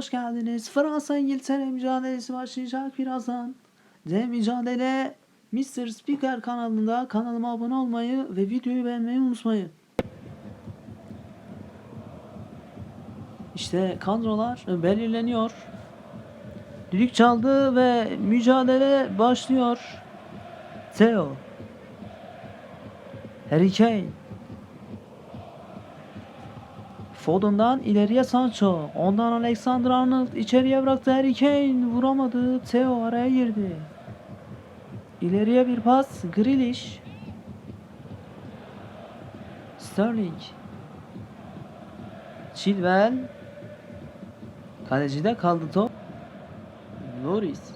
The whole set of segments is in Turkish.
hoş geldiniz. Fransa İngiltere mücadelesi başlayacak birazdan. Dev mücadele Mr. Speaker kanalında kanalıma abone olmayı ve videoyu beğenmeyi unutmayın. İşte kadrolar belirleniyor. Düdük çaldı ve mücadele başlıyor. Theo. Harry Kane. Foden'dan ileriye Sancho. Ondan Alexander Arnold içeriye bıraktı. Harry Kane vuramadı. Theo araya girdi. İleriye bir pas. Grealish. Sterling. Chilwell. Kalecide kaldı top. Loris.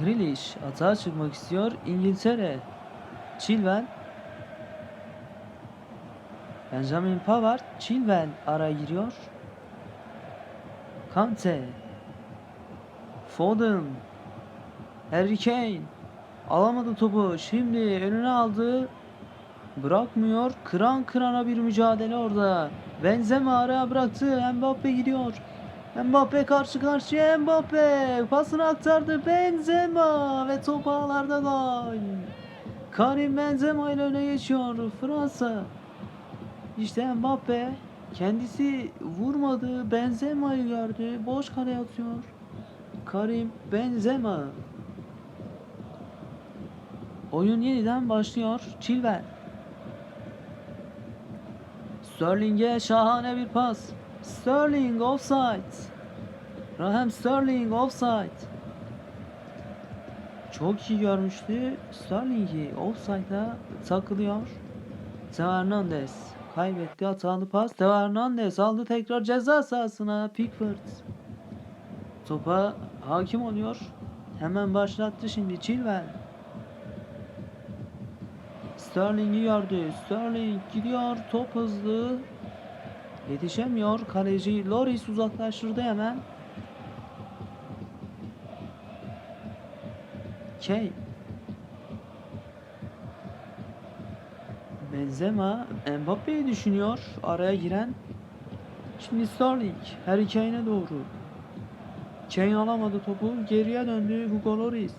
Grealish atağa çıkmak istiyor. İngiltere. Chilwell. Benjamin Pavard, Chilwell araya giriyor. Kante. Foden. Harry Kane. Alamadı topu. Şimdi önüne aldı. Bırakmıyor. Kıran kırana bir mücadele orada. Benzema araya bıraktı. Mbappe gidiyor. Mbappe karşı karşıya Mbappe. Pasını aktardı Benzema ve top ağlarda gol. Karim Benzema ile öne geçiyor Fransa. İşte Mbappe kendisi vurmadı. Benzema'yı gördü. Boş kale atıyor. Karim Benzema. Oyun yeniden başlıyor. Chilwell. Sterling'e şahane bir pas. Sterling offside. Raheem Sterling offside. Çok iyi görmüştü. Sterling'i offside'a takılıyor. Hernandez kaybetti hatalı pas. Teo Hernandez aldı tekrar ceza sahasına. Pickford topa hakim oluyor. Hemen başlattı şimdi Chilwell. Sterling'i gördü. Sterling gidiyor. Top hızlı. Yetişemiyor. Kaleci Loris uzaklaştırdı hemen. Kane. Benzema Mbappe'yi düşünüyor. Araya giren. Şimdi Sterling. Harry Kane'e doğru. Kane alamadı topu. Geriye döndü Hugo Lloris.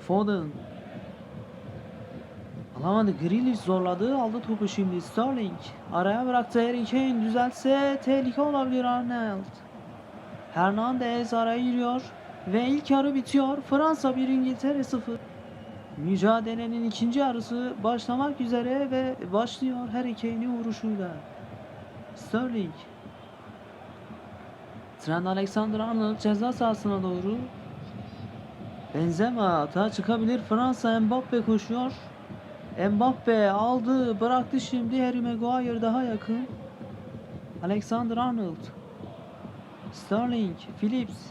Foden. Alamadı. Grealish zorladı. Aldı topu şimdi. Sterling. Araya bıraktı Harry Kane. Düzelse tehlike olabilir Arnold. Hernandez araya giriyor. Ve ilk yarı bitiyor. Fransa 1 İngiltere 0. Mücadelenin ikinci yarısı başlamak üzere ve başlıyor Harry Kane'in vuruşuyla. Sterling. Trent Alexander-Arnold ceza sahasına doğru. Benzema hata çıkabilir. Fransa Mbappe koşuyor. Mbappe aldı, bıraktı şimdi Harry Maguire daha yakın. Alexander-Arnold. Sterling, Phillips.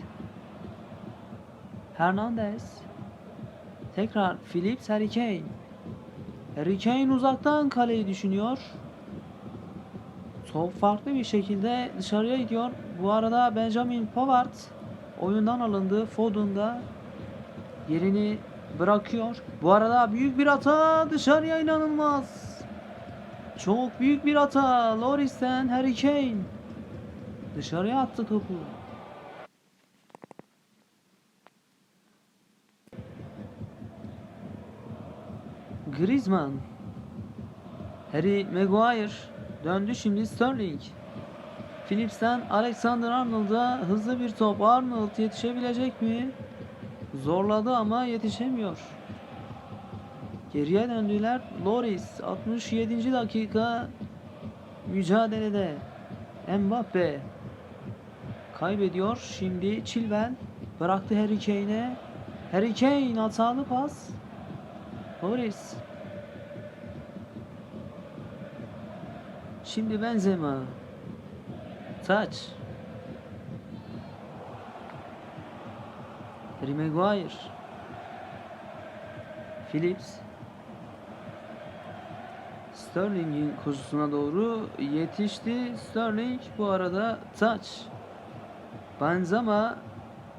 Hernandez. Tekrar Phillips, Harry Kane. Harry Kane uzaktan kaleyi düşünüyor. Top farklı bir şekilde dışarıya gidiyor. Bu arada Benjamin Pavard oyundan alındı. Foden'da yerini bırakıyor. Bu arada büyük bir hata dışarıya inanılmaz. Çok büyük bir hata. Loris'ten Harry Kane dışarıya attı topu. Griezmann Harry Maguire döndü şimdi Sterling Phillips'ten Alexander Arnold'a hızlı bir top Arnold yetişebilecek mi? Zorladı ama yetişemiyor. Geriye döndüler. Loris 67. dakika mücadelede Mbappe kaybediyor. Şimdi Chilwell bıraktı Harry Kane'e. Harry Kane hatalı pas. Loris. Şimdi Benzema. Taç. Harry Maguire. Phillips. Sterling'in koşusuna doğru yetişti. Sterling bu arada taç. Benzema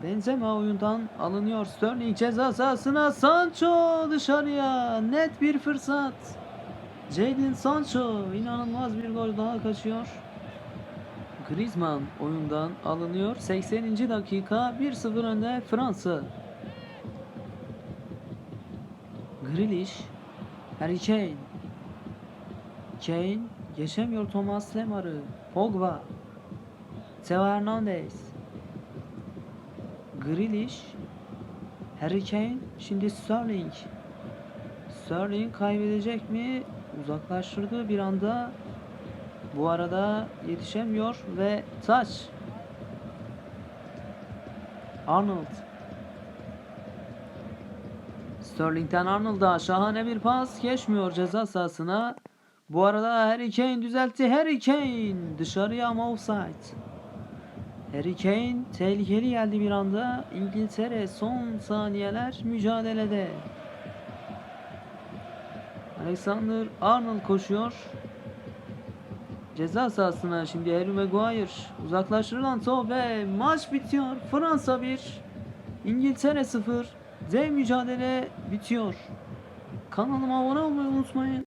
Benzema oyundan alınıyor. Sterling ceza sahasına Sancho dışarıya net bir fırsat. Jadon Sancho inanılmaz bir gol daha kaçıyor. Griezmann oyundan alınıyor. 80. dakika 1-0 önde Fransa. Grealish, Harry Kane. Kane geçemiyor Thomas Lemar'ı. Pogba. Theo Hernandez. Grealish. Harry Kane. Şimdi Sterling. Sterling kaybedecek mi? Uzaklaştırdı bir anda. Bu arada yetişemiyor ve taç. Arnold. Sterling'den Arnold'a şahane bir pas geçmiyor ceza sahasına. Bu arada Harry Kane düzeltti. Harry Kane dışarıya ama offside. Harry Kane tehlikeli geldi bir anda. İngiltere son saniyeler mücadelede. Alexander Arnold koşuyor. Ceza sahasına şimdi Harry Maguire uzaklaştırılan top ve maç bitiyor. Fransa 1, İngiltere 0. Dev mücadele bitiyor. Kanalıma abone olmayı unutmayın.